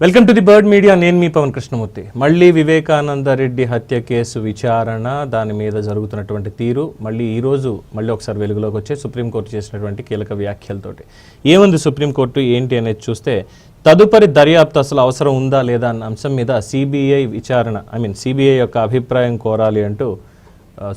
Welcome to the bird media నేను మీ పవన్ కృష్ణమూర్తి. మళ్ళీ వివేకానంద రెడ్డి హత్య కేసు విచారణ దాని మీద జరుగుతున్నటువంటి తీరు మళ్ళీ ఈరోజు మళ్ళీ ఒకసారి వెలుగులోకి వచ్చే సుప్రీంకోర్టు చేసినటువంటి కీలక వ్యాఖ్యలతోటి. ఏముంది సుప్రీంకోర్టు ఏంటి అనేది చూస్తే తదుపరి దర్యాప్తు అసలు అవసరం ఉందా లేదా అన్న అంశం మీద సిబిఐ విచారణ ఐ మీన్ సిబిఐ యొక్క అభిప్రాయం కోరాలి అంటూ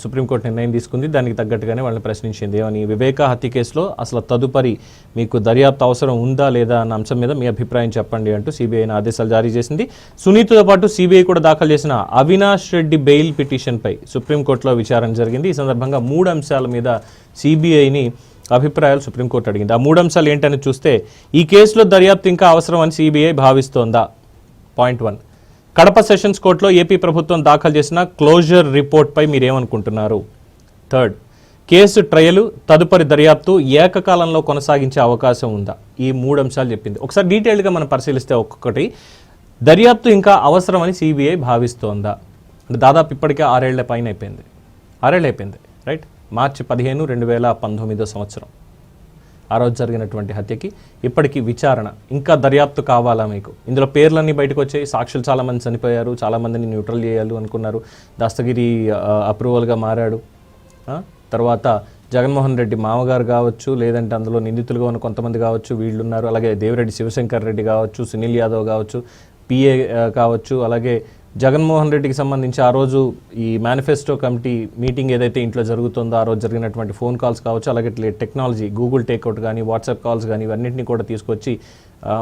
సుప్రీంకోర్టు నిర్ణయం తీసుకుంది. దానికి తగ్గట్టుగానే వాళ్ళని ప్రశ్నించింది. అని వివేక హత్య కేసులో అసలు తదుపరి మీకు దర్యాప్తు అవసరం ఉందా లేదా అన్న అంశం మీద మీ అభిప్రాయం చెప్పండి అంటూ సిబిఐని ఆదేశాలు జారీ చేసింది. సునీత్తో పాటు సిబిఐ కూడా దాఖలు చేసిన అవినాష్ రెడ్డి బెయిల్ పిటిషన్పై సుప్రీంకోర్టులో విచారణ జరిగింది. ఈ సందర్భంగా మూడు అంశాల మీద సిబిఐని అభిప్రాయాలు సుప్రీంకోర్టు అడిగింది. ఆ మూడు అంశాలు ఏంటని చూస్తే ఈ కేసులో దర్యాప్తు ఇంకా అవసరం అని CBI భావిస్తోందా? Point one. Kadapa sessions కోర్టులో ఏపీ ప్రభుత్వం దాఖలు చేసిన క్లోజర్ రిపోర్ట్పై మీరేమనుకుంటున్నారు? థర్డ్ కేసు ట్రయల్ తదుపరి దర్యాప్తు ఏకకాలంలో కొనసాగించే అవకాశం ఉందా? ఈ మూడు అంశాలు చెప్పింది. ఒకసారి డీటెయిల్డ్గా మనం పరిశీలిస్తే ఒక్కొక్కటి. దర్యాప్తు ఇంకా అవసరమని సిబిఐ భావిస్తోందా? అంటే దాదాపు ఇప్పటికే ఆరేళ్ళ పైన అయిపోయింది. ఆరేళ్ళు అయిపోయింది రైట్? మార్చి పదిహేను రెండు వేల పంతొమ్మిదో సంవత్సరం. ఆ రోజు జరిగినటువంటి హత్యకి ఇప్పటికీ విచారణ ఇంకా దర్యాప్తు కావాలా మీకు? ఇందులో పేర్లన్నీ బయటకు వచ్చాయి. సాక్షులు చాలామంది చనిపోయారు చాలామందిని న్యూట్రల్ చేయాలి అనుకున్నారు. దస్తగిరి అప్రూవల్గా మారాడు. తర్వాత జగన్మోహన్ రెడ్డి మామగారు కావచ్చు లేదంటే అందులో నిందితులుగా ఉన్న కొంతమంది కావచ్చు వీళ్ళు ఉన్నారు అలాగే దేవిరెడ్డి శివశంకర్ రెడ్డి కావచ్చు సునీల్ యాదవ్ కావచ్చు పిఏ కావచ్చు అలాగే జగన్మోహన్ రెడ్డికి సంబంధించి ఆ రోజు ఈ మేనిఫెస్టో కమిటీ మీటింగ్ ఏదైతే ఇంట్లో జరుగుతుందో ఆ రోజు జరిగినటువంటి ఫోన్ కాల్స్ కావచ్చు అలాగే టెక్నాలజీ గూగుల్ టేక్అవుట్ కానీ వాట్సాప్ కాల్స్ కానీ ఇవన్నింటినీ కూడా తీసుకొచ్చి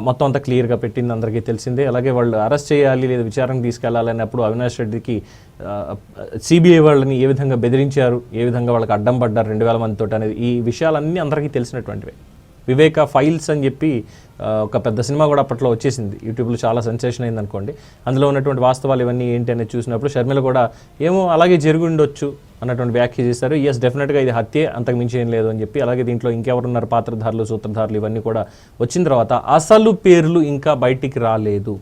మొత్తం అంతా క్లియర్గా పెట్టింది అందరికీ తెలిసిందే. అలాగే వాళ్ళు అరెస్ట్ చేయాలి లేదా విచారణకు తీసుకెళ్ళాలన్నప్పుడు అవినాష్ రెడ్డికి సిబిఐ వాళ్ళని ఏ విధంగా బెదిరించారు ఏ విధంగా వాళ్ళకి అడ్డం పడ్డారు రెండు వేల మందితో అనేది ఈ విషయాలన్నీ అందరికీ తెలిసినటువంటివే. వివేక ఫైల్స్ అని చెప్పి ఒక పెద్ద సినిమా కూడా అప్పట్లో వచ్చేసింది. యూట్యూబ్లో చాలా సెన్సేషన్ అయింది అనుకోండి అందులో ఉన్నటువంటి వాస్తవాలు ఇవన్నీ ఏంటి అనేది చూసినప్పుడు షర్మిల కూడా ఏమో అలాగే జరిగి ఉండొచ్చు అన్నటువంటి వ్యాఖ్య చేశారు. ఎస్ డెఫినెట్గా ఇది హత్యే అంతకు మించి ఏం లేదు అని చెప్పి అలాగే దీంట్లో ఇంకెవరున్నారు పాత్రధారులు సూత్రధారులు ఇవన్నీ కూడా వచ్చిన తర్వాత అసలు పేర్లు ఇంకా బయటికి రాలేదు.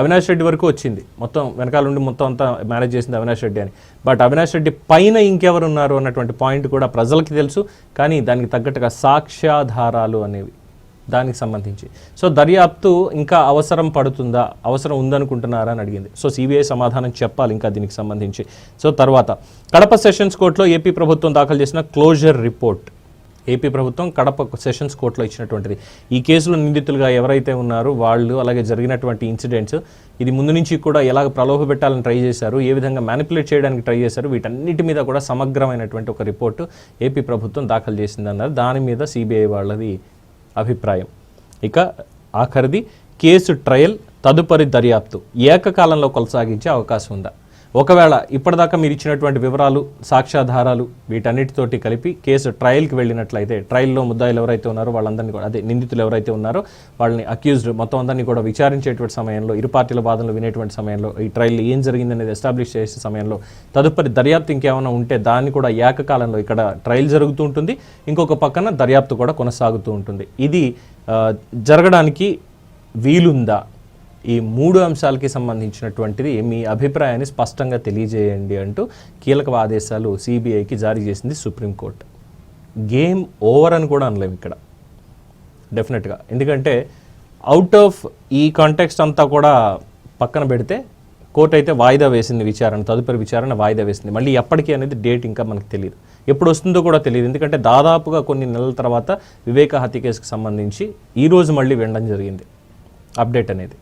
అవినాష్ రెడ్డి వరకు వచ్చింది. మొత్తం వెనకాల నుండి మొత్తం అంతా మేనేజ్ చేసింది అవినాష్ రెడ్డి అని. బట్ అవినాష్ రెడ్డి పైన ఇంకెవరు ఉన్నారు అన్నటువంటి పాయింట్ కూడా ప్రజలకి తెలుసు. కానీ దానికి తగ్గట్టుగా సాక్ష్యాధారాలు అనేవి దానికి సంబంధించి. సో దర్యాప్తు ఇంకా అవసరం పడుతుందా? అవసరం ఉందనుకుంటున్నారా అని అడిగింది. సో సిబిఐ సమాధానం చెప్పాలి ఇంకా దీనికి సంబంధించి. సో తర్వాత కడప సెషన్స్ కోర్టులో ఏపీ ప్రభుత్వం దాఖలు చేసిన క్లోజర్ రిపోర్ట్ ఏపీ ప్రభుత్వం కడప సెషన్స్ కోర్టులో ఇచ్చినటువంటిది. ఈ కేసులో నిందితులుగా ఎవరైతే ఉన్నారో వాళ్ళు అలాగే జరిగినటువంటి ఇన్సిడెంట్స్ ఇది ముందు నుంచి కూడా ఎలాగ ప్రలోభ పెట్టాలని ట్రై చేశారు ఏ విధంగా మ్యానిపులేట్ చేయడానికి ట్రై చేశారు వీటన్నిటి మీద కూడా సమగ్రమైనటువంటి ఒక రిపోర్టు ఏపీ ప్రభుత్వం దాఖలు చేసిందన్నారు. దాని మీద సిబిఐ వాళ్ళది అభిప్రాయం. ఇక ఆఖరిది కేసు ట్రయల్ తదుపరి దర్యాప్తు ఏకకాలంలో కొనసాగించే అవకాశం ఉందా? ఒకవేళ ఇప్పటిదాకా మీరు ఇచ్చినటువంటి వివరాలు సాక్ష్యాధారాలు వీటన్నిటితోటి కలిపి కేసు ట్రయల్కి వెళ్ళినట్లయితే ట్రయల్లో ముద్దాయిలు ఎవరైతే ఉన్నారో వాళ్ళందరినీ కూడా అదే నిందితులు ఎవరైతే ఉన్నారో వాళ్ళని అక్యూజ్డ్ మొత్తం అందరినీ కూడా విచారించేటువంటి సమయంలో ఇరు పార్టీల వాదనలు వినేటువంటి సమయంలో ఈ ట్రయల్ ఏం జరిగిందనేది ఎస్టాబ్లిష్ చేసే సమయంలో తదుపరి దర్యాప్తు ఇంకేమైనా ఉంటే దాన్ని కూడా ఏకకాలంలో ఇక్కడ ట్రయల్ జరుగుతూ ఉంటుంది. ఇంకొక పక్కన దర్యాప్తు కూడా కొనసాగుతూ ఉంటుంది. ఇది జరగడానికి వీలుందా? ఈ మూడు అంశాలకి సంబంధించినటువంటిది మీ అభిప్రాయాన్ని స్పష్టంగా తెలియజేయండి అంటూ కీలక ఆదేశాలు సిబిఐకి జారీ చేసింది సుప్రీంకోర్టు. గేమ్ ఓవర్ అని కూడా అనలేము ఇక్కడ. డెఫినెట్గా ఎందుకంటే అవుట్ ఆఫ్ ఈ కాంటెక్స్ట్ అంతా కూడా పక్కన పెడితే కోర్టు అయితే వాయిదా వేసింది విచారణ తదుపరి విచారణ వాయిదా వేసింది. మళ్ళీ ఎప్పటికీ అనేది డేట్ ఇంకా మనకు తెలియదు ఎప్పుడు వస్తుందో కూడా తెలియదు ఎందుకంటే దాదాపుగా కొన్ని నెలల తర్వాత వివేక హత్య కేసుకు సంబంధించి ఈరోజు మళ్ళీ వినడం జరిగింది. అప్డేట్ అనేది.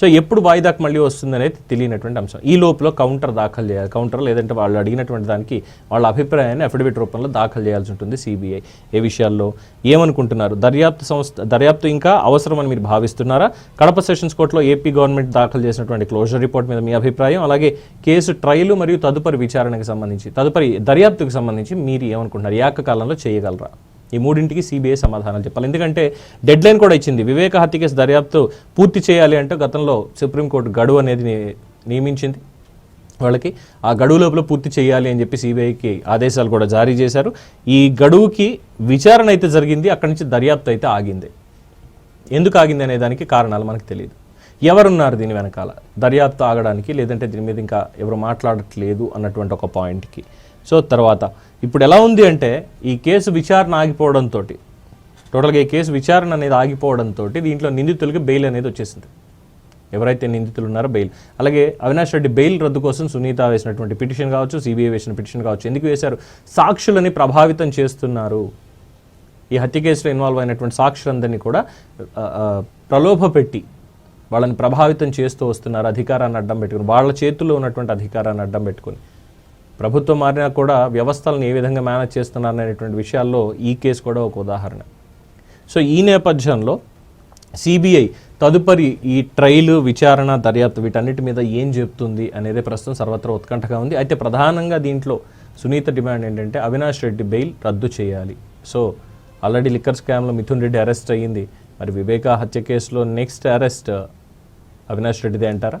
సో ఎప్పుడు వాయిదాకు మళ్ళీ వస్తుంది అనేది తెలియనటువంటి అంశం. ఈ లోపల కౌంటర్ దాఖలు చేయాలి. కౌంటర్ లేదంటే వాళ్ళు అడిగినటువంటి దానికి వాళ్ళ అభిప్రాయాన్ని అఫిడవిట్ రూపంలో దాఖలు చేయాల్సి ఉంటుంది సిబిఐ ఏ విషయాల్లో ఏమనుకుంటున్నారు? దర్యాప్తు సంస్థ దర్యాప్తు ఇంకా అవసరమని మీరు భావిస్తున్నారా? కడప సెషన్స్ కోర్టులో ఏపీ గవర్నమెంట్ దాఖలు చేసినటువంటి క్లోజర్ రిపోర్ట్ మీద మీ అభిప్రాయం? అలాగే కేసు ట్రయల్ మరియు తదుపరి విచారణకు సంబంధించి తదుపరి దర్యాప్తుకు సంబంధించి మీరు ఏమనుకుంటున్నారు? ఏకకాలంలో చేయగలరా? ఈ మూడింటికి సిబిఐ సమాధానాలు చెప్పాలి. ఎందుకంటే డెడ్ లైన్ కూడా ఇచ్చింది. వివేక హత్య కేసు దర్యాప్తు పూర్తి చేయాలి అంటే గతంలో సుప్రీంకోర్టు గడువు అనేది నియమించింది. వాళ్ళకి ఆ గడువు లోపల పూర్తి చేయాలి అని చెప్పి సిబిఐకి ఆదేశాలు కూడా జారీ చేశారు. ఈ గడువుకి విచారణ అయితే జరిగింది. అక్కడి నుంచి దర్యాప్తు అయితే ఆగింది. ఎందుకు ఆగింది అనే దానికి కారణాలు మనకు తెలియదు. ఎవరున్నారు దీని వెనకాల? దర్యాప్తు ఆగడానికి లేదంటే దీని మీద ఇంకా ఎవరు మాట్లాడట్లేదు అన్నటువంటి ఒక పాయింట్కి. సో తర్వాత ఇప్పుడు ఎలా ఉంది అంటే ఈ కేసు విచారణ ఆగిపోవడంతో టోటల్గా ఈ కేసు విచారణ అనేది ఆగిపోవడంతో దీంట్లో నిందితులకి బెయిల్ అనేది వచ్చేసింది. ఎవరైతే నిందితులు ఉన్నారో బెయిల్ అలాగే అవినాష్ రెడ్డి బెయిల్ రద్దు కోసం సునీత వేసినటువంటి పిటిషన్ కావచ్చు సిబిఐ వేసిన పిటిషన్ కావచ్చు ఎందుకు వేశారు? సాక్షులని ప్రభావితం చేస్తున్నారు. ఈ హత్య కేసులో ఇన్వాల్వ్ అయినటువంటి సాక్షులందరినీ కూడా ప్రలోభ పెట్టి వాళ్ళని ప్రభావితం చేస్తూ వస్తున్నారు అధికారాన్ని అడ్డం పెట్టుకుని వాళ్ళ చేతుల్లో ఉన్నటువంటి అధికారాన్ని అడ్డం పెట్టుకుని. ప్రభుత్వం మారినా కూడా వ్యవస్థలను ఏ విధంగా మేనేజ్ చేస్తున్నారు అనేటువంటి విషయాల్లో ఈ కేసు కూడా ఒక ఉదాహరణ. సో ఈ నేపథ్యంలో సిబిఐ తదుపరి ఈ ట్రయల్ విచారణ దర్యాప్తు వీటన్నిటి మీద ఏం చెప్తుంది అనేది ప్రస్తుతం సర్వత్రా ఉత్కంఠగా ఉంది. అయితే ప్రధానంగా దీంట్లో సునీత డిమాండ్ ఏంటంటే అవినాష్ రెడ్డి బెయిల్ రద్దు చేయాలి. సో ఆల్రెడీ లిక్కర్ స్కామ్లో మిథున్ రెడ్డి అరెస్ట్ అయ్యింది. మరి వివేకా హత్య కేసులో నెక్స్ట్ అరెస్ట్ అవినాష్ రెడ్డిదే అంటారా?